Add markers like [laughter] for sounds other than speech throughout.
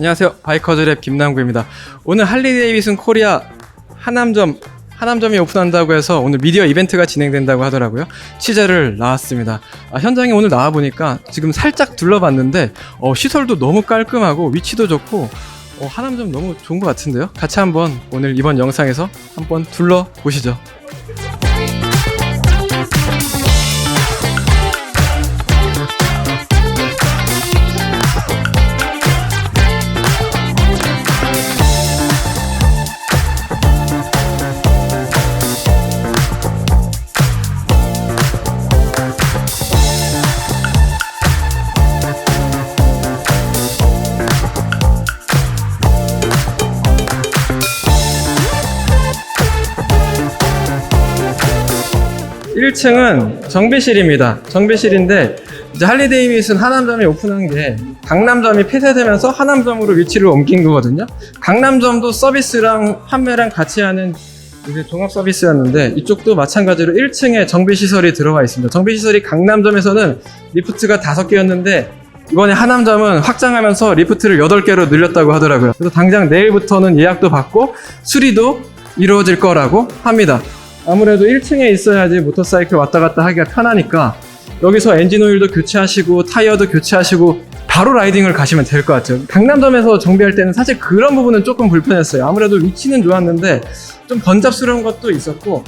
안녕하세요. 바이커즈랩 김남구입니다. 오늘 할리 데이비슨 코리아 하남점 하남점이 오픈한다고 해서 오늘 미디어 이벤트가 진행된다고 하더라고요. 취재를 나왔습니다. 아, 현장에 오늘 나와 보니까 지금 살짝 둘러봤는데 어, 시설도 너무 깔끔하고 위치도 좋고 어, 하남점 너무 좋은 것 같은데요. 같이 한번 오늘 이번 영상에서 한번 둘러 보시죠. 일층은 정비실입니다. 정비실인데 이제 할리데이비슨 하남점이 오픈한 게 강남점이 폐쇄되면서 하남점으로 위치를 옮긴 거거든요. 강남점도 서비스랑 판매랑 같이 하는 이제 종합 서비스였는데 이쪽도 마찬가지로 1층에 정비 시설이 들어가 있습니다. 정비 시설이 강남점에서는 리프트가 5개였는데 이번에 하남점은 확장하면서 리프트를 8개로 늘렸다고 하더라고요. 그래서 당장 내일부터는 예약도 받고 수리도 이루어질 거라고 합니다. 아무래도 1층에 있어야지 모터사이클 왔다 갔다 하기가 편하니까 여기서 엔진 오일도 교체하시고 타이어도 교체하시고 바로 라이딩을 가시면 될 것 같아요. 강남점에서 정비할 때는 사실 그런 부분은 조금 불편했어요. 아무래도 위치는 좋았는데 좀 번잡스러운 것도 있었고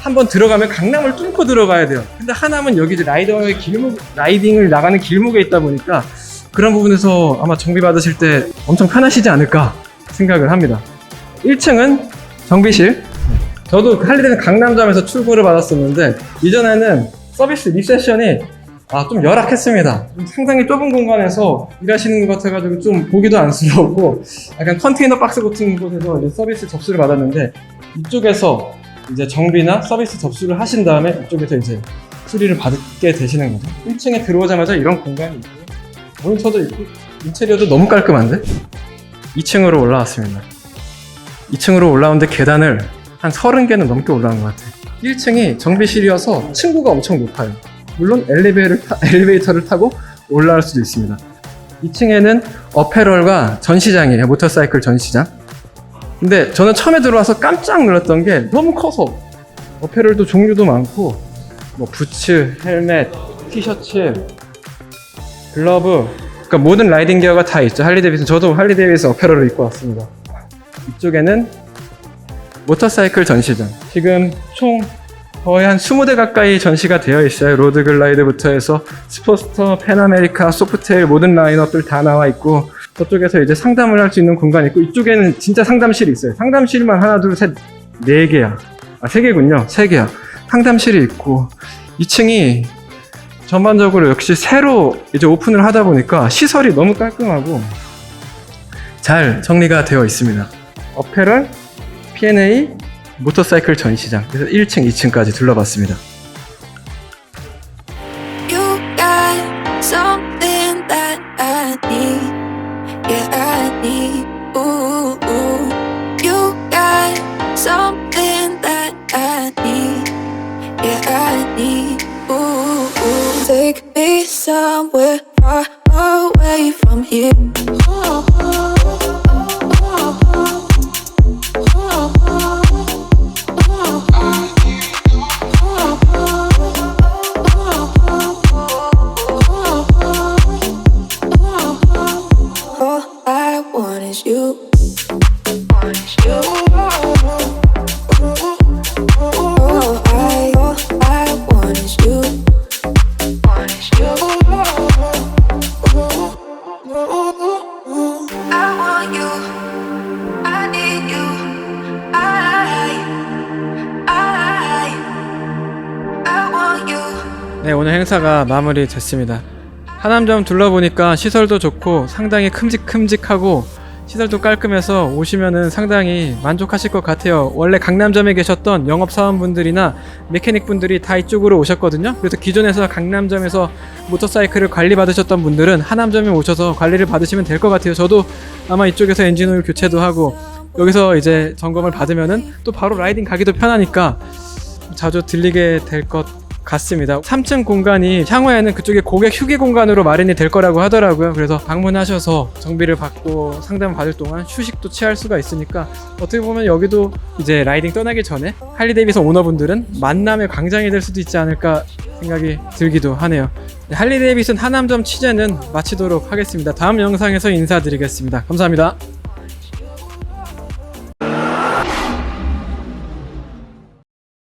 한번 들어가면 강남을 뚫고 들어가야 돼요. 근데 하남은 여기 라이더의 길목 라이딩을 나가는 길목에 있다 보니까 그런 부분에서 아마 정비 받으실 때 엄청 편하시지 않을까 생각을 합니다. 1층은 정비실. 저도 그 할리데이는 강남점에서 출고를 받았었는데 이전에는 서비스 리셉션이 아, 좀 열악했습니다. 좀 상당히 좁은 공간에서 일하시는 것 같아가지고 좀 보기도 안쓰러웠고 약간 컨테이너 박스 같은 곳에서 이제 서비스 접수를 받았는데 이쪽에서 이제 정비나 서비스 접수를 하신 다음에 이쪽에서 이제 수리를 받게 되시는 거죠. 1층에 들어오자마자 이런 공간이 있고 모니터도 있고 인테리어도 너무 깔끔한데? 2층으로 올라왔습니다. 2층으로 올라오는데 계단을 한 30개는 넘게 올라온 것 같아요. 1층이 정비실이어서 층고가 엄청 높아요. 물론 엘리베이터를, 타, [laughs] 엘리베이터를 타고 올라올 수도 있습니다. 2층에는 어페럴과 전시장이에요. 모터사이클 전시장. 근데 저는 처음에 들어와서 깜짝 놀랐던 게 너무 커서 어페럴도 종류도 많고 뭐 부츠, 헬멧, 티셔츠, 글러브 그러니까 모든 라이딩 기어가 다 있죠. 할리 데이비슨 저도 할리 데이비슨 어페럴을 입고 왔습니다. 이쪽에는 모터사이클 전시장. 지금 총 거의 한 20대 가까이 전시가 되어 있어요. 로드 글라이드부터 해서 스포스터, 페나메리카, 소프테일 모든 라인업들 다 나와 있고 저쪽에서 이제 상담을 할 수 있는 공간이 있고 이쪽에는 진짜 상담실이 있어요. 상담실만 하나, 둘, 셋, 네 개야. 아, 세 개군요. 세 개야. 상담실이 있고 2층이 전반적으로 역시 새로 이제 오픈을 하다 보니까 시설이 너무 깔끔하고 잘 정리가 되어 있습니다. 어페럴, P&A, 모터사이클 전시장. 그래서 1층, 2층까지 둘러봤습니다. 네, 마무리 됐습니다. 하남점 둘러보니까 시설도 좋고 상당히 큼직큼직하고 시설도 깔끔해서 오시면은 상당히 만족하실 것 같아요. 원래 강남점에 계셨던 영업사원분들이나 메케닉분들이 다 이쪽으로 오셨거든요. 그래서 기존에서 강남점에서 모터사이클을 관리받으셨던 분들은 하남점에 오셔서 관리를 받으시면 될 것 같아요. 저도 아마 이쪽에서 엔진오일 교체도 하고 여기서 이제 점검을 받으면은 또 바로 라이딩 가기도 편하니까 자주 들리게 될것 같습니다. 3층 공간이 향후에는 그쪽에 고객 휴게 공간으로 마련이 될 거라고 하더라고요. 그래서 방문하셔서 정비를 받고 상담 받을 동안 휴식도 취할 수가 있으니까 어떻게 보면 여기도 이제 라이딩 떠나기 전에 할리 데이비슨 오너분들은 만남의 광장이 될 수도 있지 않을까 생각이 들기도 하네요. 네, 할리 데이비슨 하남점 취재는 마치도록 하겠습니다. 다음 영상에서 인사드리겠습니다. 감사합니다.